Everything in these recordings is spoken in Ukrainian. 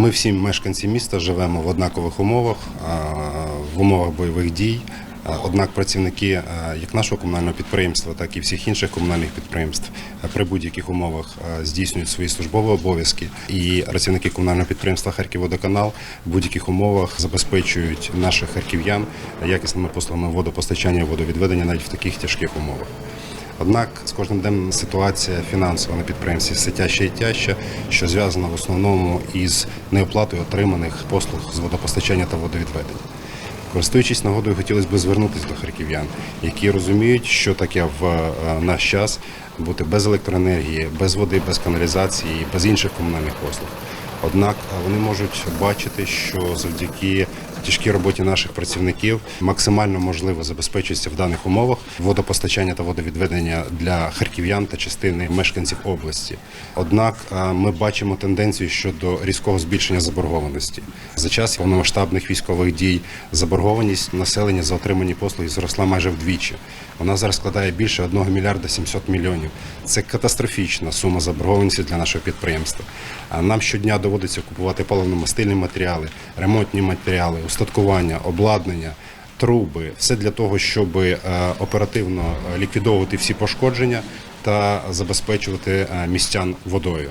Ми всі мешканці міста живемо в однакових умовах, в умовах бойових дій. Однак працівники як нашого комунального підприємства, так і всіх інших комунальних підприємств при будь-яких умовах здійснюють свої службові обов'язки. І працівники комунального підприємства Харківводоканал в будь-яких умовах забезпечують наших харків'ян якісними послугами водопостачання водовідведення навіть в таких тяжких умовах. Однак з кожним днем ситуація фінансова на підприємстві все тяжче і тяжче, що зв'язано в основному із неоплатою отриманих послуг з водопостачання та водовідведення. Користуючись нагодою, хотілося б звернутися до харків'ян, які розуміють, що таке в е, наш час бути без електроенергії, без води, без каналізації, без інших комунальних послуг. Однак е, вони можуть бачити, що завдяки тяжкій роботі наших працівників максимально можливо забезпечується в даних умовах водопостачання та водовідведення для харків'ян та частини мешканців області. Однак е, ми бачимо тенденцію щодо різкого збільшення заборгованості. За час повномасштабних військових дій заборгованість населення за отримані послуги зросла майже вдвічі. Вона зараз складає більше 1 мільярда 700 мільйонів. Це катастрофічна сума заборгованості для нашого підприємства. А Нам щодня доводиться купувати паливно-мастильні матеріали, ремонтні матеріали, устаткування, обладнання. Труби, все для того, щоб е, оперативно е, ліквідовувати всі пошкодження та забезпечувати е, містян водою.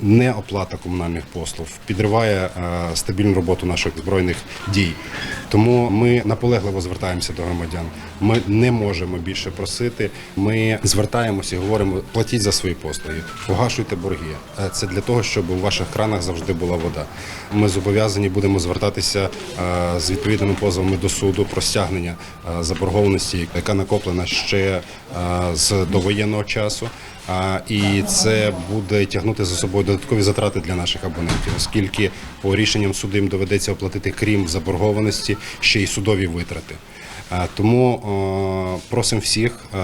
Неоплата комунальних послуг підриває е, стабільну роботу наших збройних дій. Тому ми наполегливо звертаємося до громадян. Ми не можемо більше просити. Ми звертаємося і говоримо: платіть за свої послуги, погашуйте борги. Е, Це для того, щоб у ваших кранах завжди була вода. Ми зобов'язані будемо звертатися е, з відповідними позовами до суду про стягнення заборгованості, яка накоплена ще з довоєнного часу. І це буде тягнути за собою додаткові затрати для наших абонентів, оскільки по рішенням суду їм доведеться оплатити крім заборгованості ще й судові витрати. А, Тому е, просимо всіх е,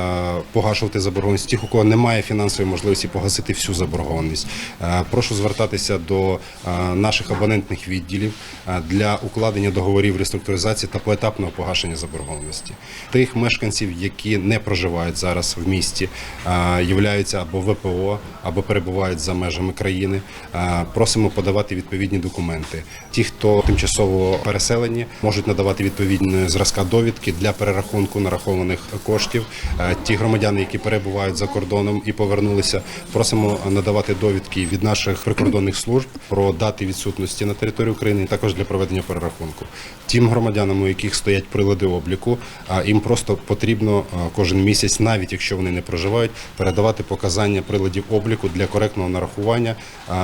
погашувати заборгованість тих, у кого немає фінансової можливості погасити всю заборгованість. Е, Прошу звертатися до е, наших абонентних відділів е, для укладення договорів реструктуризації та поетапного погашення заборгованості. Тих мешканців, які не проживають зараз в місті, е, являються або ВПО, або перебувають за межами країни. е, Просимо подавати відповідні документи. Ті, хто тимчасово переселені, можуть надавати відповідні зразка довідки для перерахунку нарахованих коштів. Е, Ті громадяни, які перебувають за кордоном і повернулися, просимо надавати довідки від наших прикордонних служб про дати відсутності на території України, також для проведення перерахунку. Тим громадянам, у яких стоять прилади обліку, їм просто потрібно е, кожен місяць, навіть якщо вони не проживають, передавати показання приладів обліку для коректного нарахування е,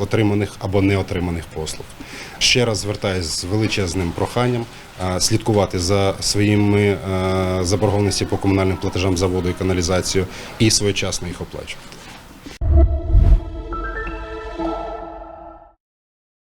отриманих або не отриманих послуг. Ще раз звертаюся з величезним проханням е, слідкувати за своїми е, заборгованості по комунальним платежам за воду і каналізацію і своєчасно їх оплачувати.